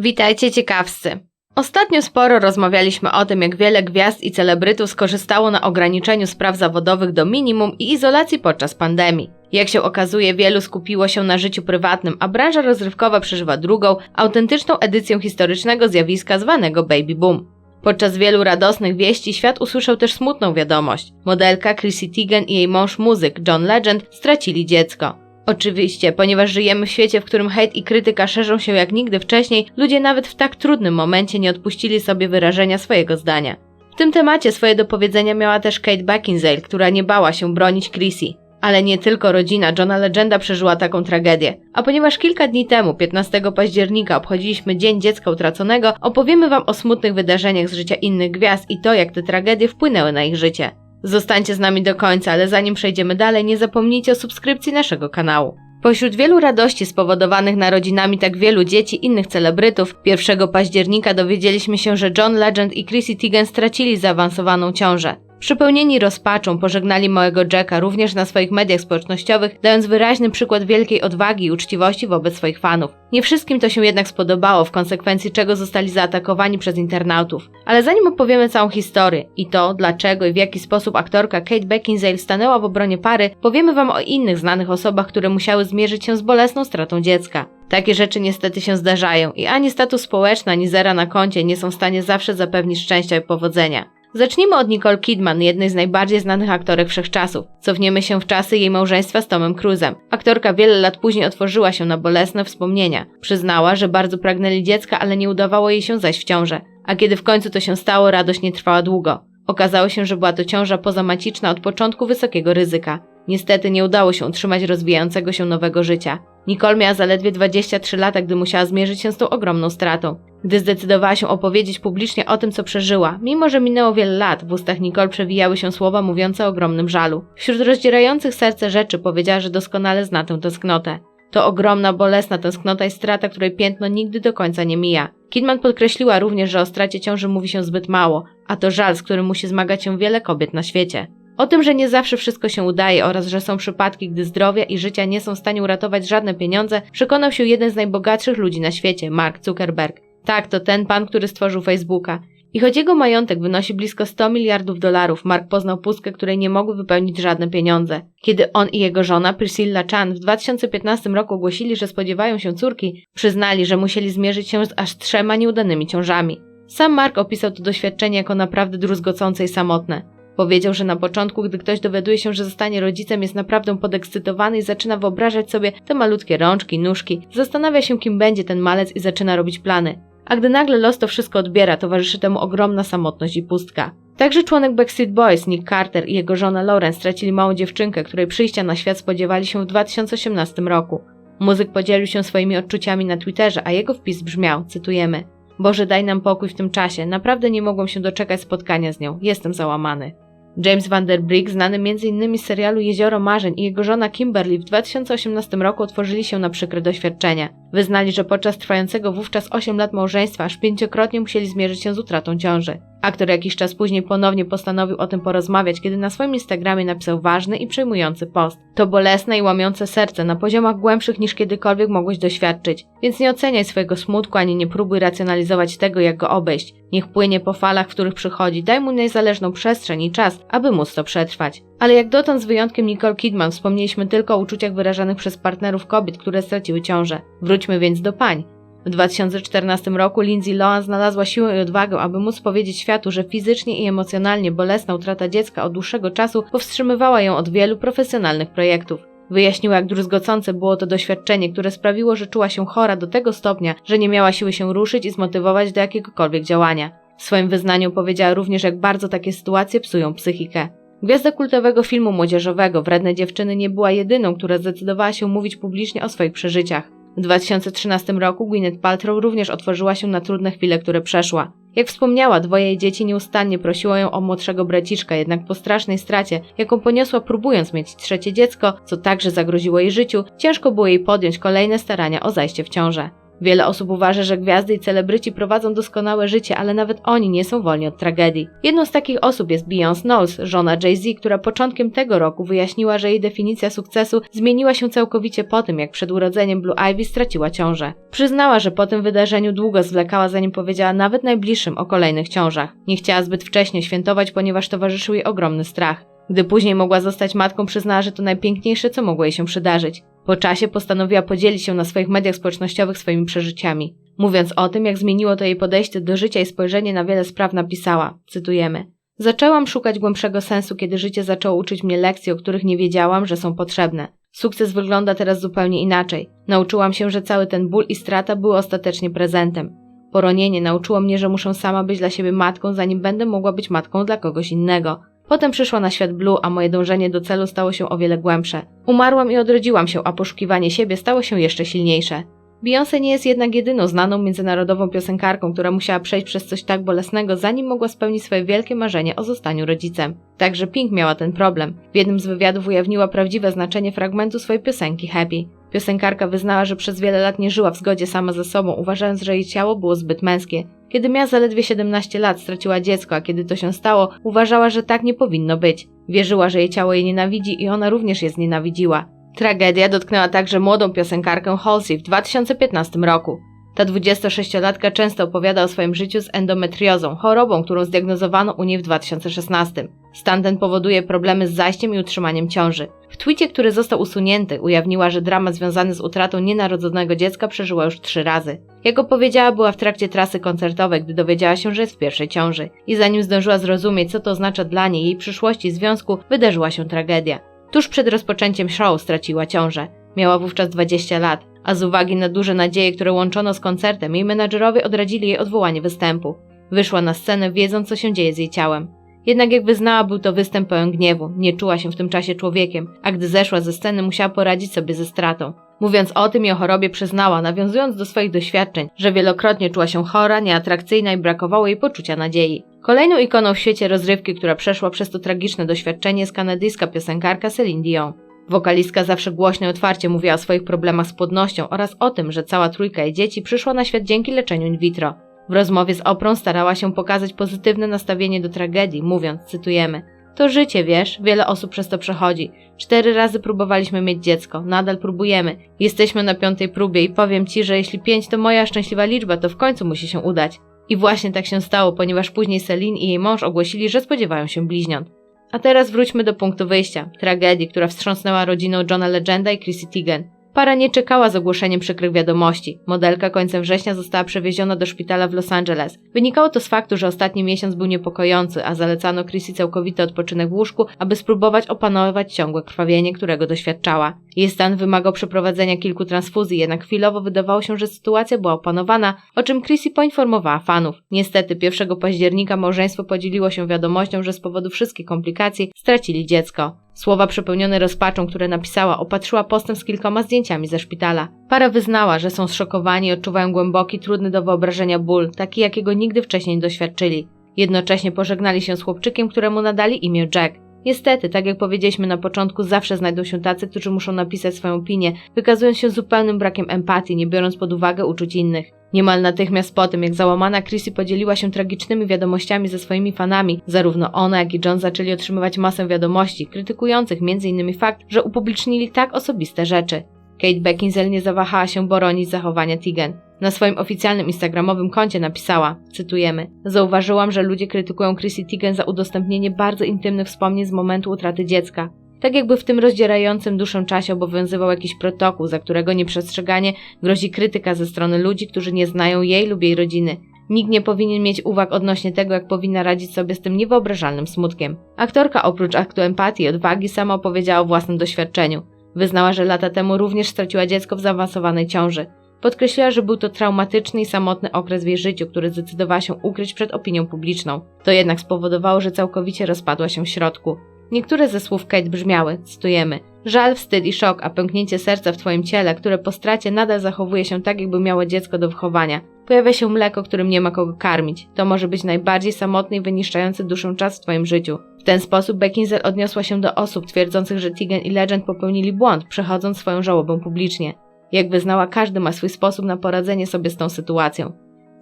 Witajcie ciekawscy. Ostatnio sporo rozmawialiśmy o tym, jak wiele gwiazd i celebrytów skorzystało na ograniczeniu spraw zawodowych do minimum i izolacji podczas pandemii. Jak się okazuje, wielu skupiło się na życiu prywatnym, a branża rozrywkowa przeżywa drugą, autentyczną edycję historycznego zjawiska zwanego baby boom. Podczas wielu radosnych wieści świat usłyszał też smutną wiadomość. Modelka Chrissy Teigen i jej mąż muzyk John Legend stracili dziecko. Oczywiście, ponieważ żyjemy w świecie, w którym hejt i krytyka szerzą się jak nigdy wcześniej, ludzie nawet w tak trudnym momencie nie odpuścili sobie wyrażenia swojego zdania. W tym temacie swoje do powiedzenia miała też Kate Beckinsale, która nie bała się bronić Chrissy. Ale nie tylko rodzina Johna Legenda przeżyła taką tragedię. A ponieważ kilka dni temu, 15 października, obchodziliśmy Dzień Dziecka Utraconego, opowiemy Wam o smutnych wydarzeniach z życia innych gwiazd i to, jak te tragedie wpłynęły na ich życie. Zostańcie z nami do końca, ale zanim przejdziemy dalej, nie zapomnijcie o subskrypcji naszego kanału. Pośród wielu radości spowodowanych narodzinami tak wielu dzieci innych celebrytów, 1 października dowiedzieliśmy się, że John Legend i Chrissy Teigen stracili zaawansowaną ciążę. Przypełnieni rozpaczą pożegnali małego Jacka również na swoich mediach społecznościowych, dając wyraźny przykład wielkiej odwagi i uczciwości wobec swoich fanów. Nie wszystkim to się jednak spodobało, w konsekwencji czego zostali zaatakowani przez internautów. Ale zanim opowiemy całą historię i to, dlaczego i w jaki sposób aktorka Kate Beckinsale stanęła w obronie pary, powiemy wam o innych znanych osobach, które musiały zmierzyć się z bolesną stratą dziecka. Takie rzeczy niestety się zdarzają i ani status społeczny, ani zera na koncie nie są w stanie zawsze zapewnić szczęścia i powodzenia. Zacznijmy od Nicole Kidman, jednej z najbardziej znanych aktorek wszechczasów. Cofniemy się w czasy jej małżeństwa z Tomem Cruzem. Aktorka wiele lat później otworzyła się na bolesne wspomnienia. Przyznała, że bardzo pragnęli dziecka, ale nie udawało jej się zajść w ciążę. A kiedy w końcu to się stało, radość nie trwała długo. Okazało się, że była to ciąża pozamaciczna od początku wysokiego ryzyka. Niestety nie udało się utrzymać rozwijającego się nowego życia. Nicole miała zaledwie 23 lata, gdy musiała zmierzyć się z tą ogromną stratą. Gdy zdecydowała się opowiedzieć publicznie o tym, co przeżyła, mimo że minęło wiele lat, w ustach Nicole przewijały się słowa mówiące o ogromnym żalu. Wśród rozdzierających serce rzeczy powiedziała, że doskonale zna tę tęsknotę. To ogromna, bolesna tęsknota i strata, której piętno nigdy do końca nie mija. Kidman podkreśliła również, że o stracie ciąży mówi się zbyt mało, a to żal, z którym musi zmagać się wiele kobiet na świecie. O tym, że nie zawsze wszystko się udaje oraz że są przypadki, gdy zdrowia i życia nie są w stanie uratować żadne pieniądze, przekonał się jeden z najbogatszych ludzi na świecie, Mark Zuckerberg. Tak, to ten pan, który stworzył Facebooka. I choć jego majątek wynosi blisko 100 miliardów dolarów, Mark poznał pustkę, której nie mogły wypełnić żadne pieniądze. Kiedy on i jego żona, Priscilla Chan, w 2015 roku ogłosili, że spodziewają się córki, przyznali, że musieli zmierzyć się z aż trzema nieudanymi ciążami. Sam Mark opisał to doświadczenie jako naprawdę druzgocące i samotne. Powiedział, że na początku, gdy ktoś dowiaduje się, że zostanie rodzicem, jest naprawdę podekscytowany i zaczyna wyobrażać sobie te malutkie rączki, nóżki, zastanawia się, kim będzie ten malec i zaczyna robić plany. A gdy nagle los to wszystko odbiera, towarzyszy temu ogromna samotność i pustka. Także członek Backstreet Boys, Nick Carter i jego żona Lauren stracili małą dziewczynkę, której przyjścia na świat spodziewali się w 2018 roku. Muzyk podzielił się swoimi odczuciami na Twitterze, a jego wpis brzmiał, cytujemy Boże daj nam pokój w tym czasie, naprawdę nie mogłem się doczekać spotkania z nią, jestem załamany. James Van Der Brick, znany m.in. z serialu Jezioro Marzeń i jego żona Kimberly w 2018 roku otworzyli się na przykre doświadczenia. Wyznali, że podczas trwającego wówczas 8 lat małżeństwa aż pięciokrotnie musieli zmierzyć się z utratą ciąży. Aktor jakiś czas później ponownie postanowił o tym porozmawiać, kiedy na swoim Instagramie napisał ważny i przejmujący post. To bolesne i łamiące serce na poziomach głębszych niż kiedykolwiek mogłeś doświadczyć, więc nie oceniaj swojego smutku ani nie próbuj racjonalizować tego, jak go obejść. Niech płynie po falach, w których przychodzi, daj mu niezależną przestrzeń i czas, aby móc to przetrwać. Ale jak dotąd z wyjątkiem Nicole Kidman wspomnieliśmy tylko o uczuciach wyrażanych przez partnerów kobiet, które straciły ciążę. Wróćmy więc do pań. W 2014 roku Lindsay Lohan znalazła siłę i odwagę, aby móc powiedzieć światu, że fizycznie i emocjonalnie bolesna utrata dziecka od dłuższego czasu powstrzymywała ją od wielu profesjonalnych projektów. Wyjaśniła, jak druzgocące było to doświadczenie, które sprawiło, że czuła się chora do tego stopnia, że nie miała siły się ruszyć i zmotywować do jakiegokolwiek działania. W swoim wyznaniu powiedziała również, jak bardzo takie sytuacje psują psychikę. Gwiazda kultowego filmu młodzieżowego Wredne Dziewczyny nie była jedyną, która zdecydowała się mówić publicznie o swoich przeżyciach. W 2013 roku Gwyneth Paltrow również otworzyła się na trudne chwile, które przeszła. Jak wspomniała, dwoje jej dzieci nieustannie prosiło ją o młodszego braciszka, jednak po strasznej stracie, jaką poniosła próbując mieć trzecie dziecko, co także zagroziło jej życiu, ciężko było jej podjąć kolejne starania o zajście w ciążę. Wiele osób uważa, że gwiazdy i celebryci prowadzą doskonałe życie, ale nawet oni nie są wolni od tragedii. Jedną z takich osób jest Beyoncé Knowles, żona Jay-Z, która początkiem tego roku wyjaśniła, że jej definicja sukcesu zmieniła się całkowicie po tym, jak przed urodzeniem Blue Ivy straciła ciążę. Przyznała, że po tym wydarzeniu długo zwlekała, zanim powiedziała nawet najbliższym o kolejnych ciążach. Nie chciała zbyt wcześnie świętować, ponieważ towarzyszył jej ogromny strach. Gdy później mogła zostać matką, przyznała, że to najpiękniejsze, co mogło jej się przydarzyć. Po czasie postanowiła podzielić się na swoich mediach społecznościowych swoimi przeżyciami. Mówiąc o tym, jak zmieniło to jej podejście do życia i spojrzenie na wiele spraw, napisała, cytujemy, Zaczęłam szukać głębszego sensu, kiedy życie zaczęło uczyć mnie lekcji, o których nie wiedziałam, że są potrzebne. Sukces wygląda teraz zupełnie inaczej. Nauczyłam się, że cały ten ból i strata były ostatecznie prezentem. Poronienie nauczyło mnie, że muszę sama być dla siebie matką, zanim będę mogła być matką dla kogoś innego. Potem przyszła na świat Blue, a moje dążenie do celu stało się o wiele głębsze. Umarłam i odrodziłam się, a poszukiwanie siebie stało się jeszcze silniejsze. Beyoncé nie jest jednak jedyną znaną międzynarodową piosenkarką, która musiała przejść przez coś tak bolesnego, zanim mogła spełnić swoje wielkie marzenie o zostaniu rodzicem. Także Pink miała ten problem. W jednym z wywiadów ujawniła prawdziwe znaczenie fragmentu swojej piosenki Happy. Piosenkarka wyznała, że przez wiele lat nie żyła w zgodzie sama ze sobą, uważając, że jej ciało było zbyt męskie. Kiedy miała zaledwie 17 lat, straciła dziecko, a kiedy to się stało, uważała, że tak nie powinno być. Wierzyła, że jej ciało jej nienawidzi i ona również je znienawidziła. Tragedia dotknęła także młodą piosenkarkę Halsey w 2015 roku. Ta 26-latka często opowiada o swoim życiu z endometriozą, chorobą, którą zdiagnozowano u niej w 2016. Stan ten powoduje problemy z zajściem i utrzymaniem ciąży. Twicie, który został usunięty, ujawniła, że dramat związany z utratą nienarodzonego dziecka przeżyła już trzy razy. Jak opowiedziała, była w trakcie trasy koncertowej, gdy dowiedziała się, że jest w pierwszej ciąży. I zanim zdążyła zrozumieć, co to oznacza dla niej jej przyszłości związku, wydarzyła się tragedia. Tuż przed rozpoczęciem show straciła ciążę. Miała wówczas 20 lat, a z uwagi na duże nadzieje, które łączono z koncertem, jej menadżerowie odradzili jej odwołanie występu. Wyszła na scenę, wiedząc, co się dzieje z jej ciałem. Jednak jak wyznała, był to występ pełen gniewu, nie czuła się w tym czasie człowiekiem, a gdy zeszła ze sceny, musiała poradzić sobie ze stratą. Mówiąc o tym i o chorobie przyznała, nawiązując do swoich doświadczeń, że wielokrotnie czuła się chora, nieatrakcyjna i brakowało jej poczucia nadziei. Kolejną ikoną w świecie rozrywki, która przeszła przez to tragiczne doświadczenie jest kanadyjska piosenkarka Celine Dion. Wokalistka zawsze głośno i otwarcie mówiła o swoich problemach z płodnością oraz o tym, że cała trójka jej dzieci przyszła na świat dzięki leczeniu in vitro. W rozmowie z Oprą starała się pokazać pozytywne nastawienie do tragedii, mówiąc, cytujemy, to życie, wiesz, wiele osób przez to przechodzi. Cztery razy próbowaliśmy mieć dziecko, nadal próbujemy. Jesteśmy na piątej próbie i powiem ci, że jeśli pięć to moja szczęśliwa liczba, to w końcu musi się udać. I właśnie tak się stało, ponieważ później Celine i jej mąż ogłosili, że spodziewają się bliźniąt. A teraz wróćmy do punktu wyjścia, tragedii, która wstrząsnęła rodziną Johna Legenda i Chrissy Teigen. Para nie czekała z ogłoszeniem przykrych wiadomości. Modelka końcem września została przewieziona do szpitala w Los Angeles. Wynikało to z faktu, że ostatni miesiąc był niepokojący, a zalecano Chrissy całkowity odpoczynek w łóżku, aby spróbować opanować ciągłe krwawienie, którego doświadczała. Jej stan wymagał przeprowadzenia kilku transfuzji, jednak chwilowo wydawało się, że sytuacja była opanowana, o czym Chrissy poinformowała fanów. Niestety 1 października małżeństwo podzieliło się wiadomością, że z powodu wszystkich komplikacji stracili dziecko. Słowa przepełnione rozpaczą, które napisała, opatrzyła postem z kilkoma zdjęciami ze szpitala. Para wyznała, że są zszokowani i odczuwają głęboki, trudny do wyobrażenia ból, taki jakiego nigdy wcześniej nie doświadczyli. Jednocześnie pożegnali się z chłopczykiem, któremu nadali imię Jack. Niestety, tak jak powiedzieliśmy na początku, zawsze znajdą się tacy, którzy muszą napisać swoją opinię, wykazując się zupełnym brakiem empatii, nie biorąc pod uwagę uczuć innych. Niemal natychmiast po tym, jak załamana Chrissy podzieliła się tragicznymi wiadomościami ze swoimi fanami, zarówno ona, jak i John zaczęli otrzymywać masę wiadomości, krytykujących m.in. fakt, że upublicznili tak osobiste rzeczy. Kate Beckinsale nie zawahała się boronić zachowania Tigen. Na swoim oficjalnym instagramowym koncie napisała, cytujemy, Zauważyłam, że ludzie krytykują Chrissy Teigen za udostępnienie bardzo intymnych wspomnień z momentu utraty dziecka. Tak jakby w tym rozdzierającym duszę czasie obowiązywał jakiś protokół, za którego nieprzestrzeganie grozi krytyka ze strony ludzi, którzy nie znają jej lub jej rodziny. Nikt nie powinien mieć uwag odnośnie tego, jak powinna radzić sobie z tym niewyobrażalnym smutkiem. Aktorka oprócz aktu empatii i odwagi sama opowiedziała o własnym doświadczeniu. Wyznała, że lata temu również straciła dziecko w zaawansowanej ciąży. Podkreśliła, że był to traumatyczny i samotny okres w jej życiu, który zdecydowała się ukryć przed opinią publiczną. To jednak spowodowało, że całkowicie rozpadła się w środku. Niektóre ze słów Kate brzmiały, cytujemy, żal, wstyd i szok, a pęknięcie serca w twoim ciele, które po stracie nadal zachowuje się tak, jakby miało dziecko do wychowania. Pojawia się mleko, którym nie ma kogo karmić. To może być najbardziej samotny i wyniszczający duszę czas w twoim życiu. W ten sposób Beckinsale odniosła się do osób twierdzących, że Tegan i Legend popełnili błąd, przechodząc swoją żałobę publicznie. Jak wyznała, każdy ma swój sposób na poradzenie sobie z tą sytuacją.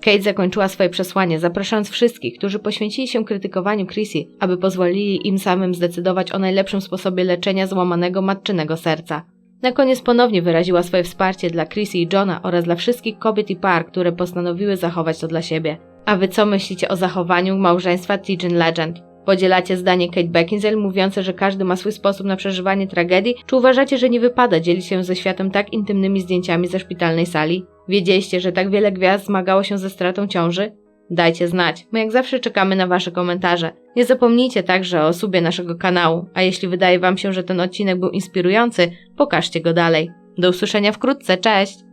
Kate zakończyła swoje przesłanie, zapraszając wszystkich, którzy poświęcili się krytykowaniu Chrissy, aby pozwolili im samym zdecydować o najlepszym sposobie leczenia złamanego matczynego serca. Na koniec ponownie wyraziła swoje wsparcie dla Chrissy i Johna oraz dla wszystkich kobiet i par, które postanowiły zachować to dla siebie. A wy co myślicie o zachowaniu małżeństwa Tegan Legend? Podzielacie zdanie Kate Beckinsale mówiące, że każdy ma swój sposób na przeżywanie tragedii, czy uważacie, że nie wypada dzielić się ze światem tak intymnymi zdjęciami ze szpitalnej sali? Wiedzieliście, że tak wiele gwiazd zmagało się ze stratą ciąży? Dajcie znać, my jak zawsze czekamy na wasze komentarze. Nie zapomnijcie także o subie naszego kanału, a jeśli wydaje wam się, że ten odcinek był inspirujący, pokażcie go dalej. Do usłyszenia wkrótce, cześć!